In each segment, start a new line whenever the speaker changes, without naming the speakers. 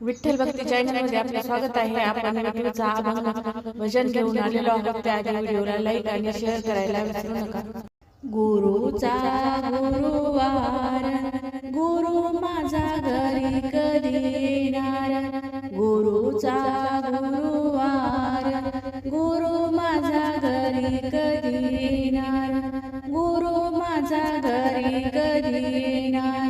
विठ्ठल भक्ती चॅनलमध्ये आपले स्वागत आहे. आपण विठूचा अभंग भजन घेऊन आलेलो आहोत. त्या आधी व्हिडिओला लाईक आणि शेअर करायला विसरू नका. गुरुचा गुरुवार गुरु माझा घरी कधी येणार? गुरुचा गुरुवार गुरु माझा घरी कधी येणार? गुरु माझा घरी कधी येणार?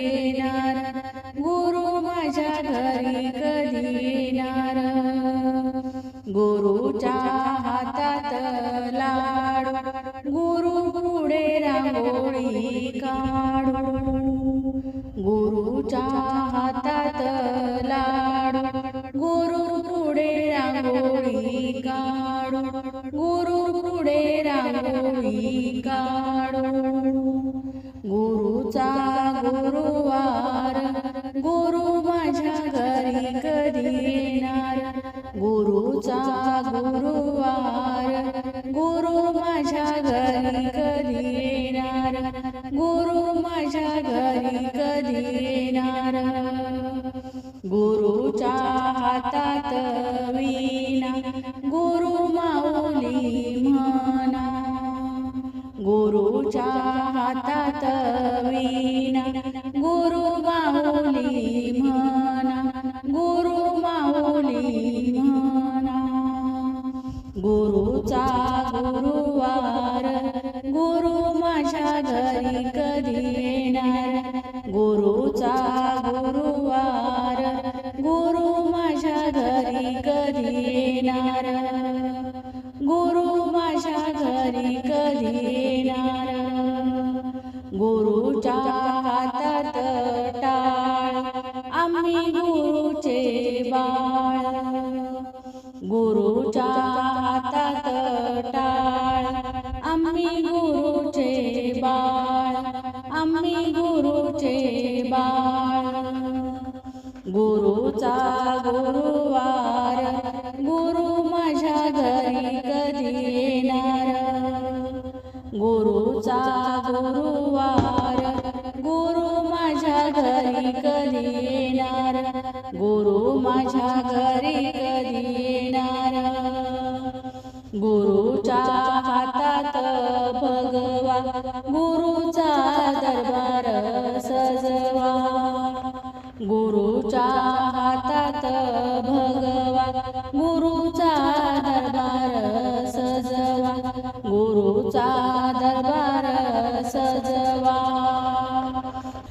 पुढे रांगोळी काढू. गुरुच्या हातात लाडू. गुरु पुढे रांगोळी काढू. गुरु पुढे रांगोळी काढू. गुरुचा गुरुवार. गुरु माझ्या घरी कधी येणार? गुरुचा गुरु गुरु माझ्या घरी कधी येणार? गुरुच्या हातात वीणा गुरु माऊली म्हणा. गुरुच्या हातात वीणा गुरु माऊली म्हणा. गुरु माऊली म्हणा. गुरुचा गुरुवार गुरु माझ्या घरी तरी कधी येणार गुरुच्या हातात टाळ आम्ही गुरुचे बाळ. गुरुच्या हातात टाळ आम्ही गुरुचे बाळ आम्ही गुरुचे बाळ. गुरुचा गुरु गुरुचा गुरुवार गुरु माझ्या घरी कधी येणार? गुरु माझ्या घरी कधी येणार? गुरुच्या हातात भगवा गुरुचा दरबार सजवा. गुरुच्या हातात भगवा गुरु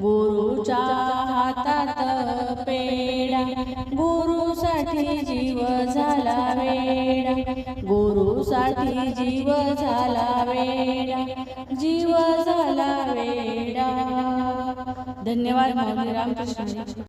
गुरुच्या हातात पेडा गुरुसाठी जीव झाला वेडा. गुरुसाठी जीव झाला वेडा. जीव झाला वेडा. धन्यवाद माऊली रामकृष्ण.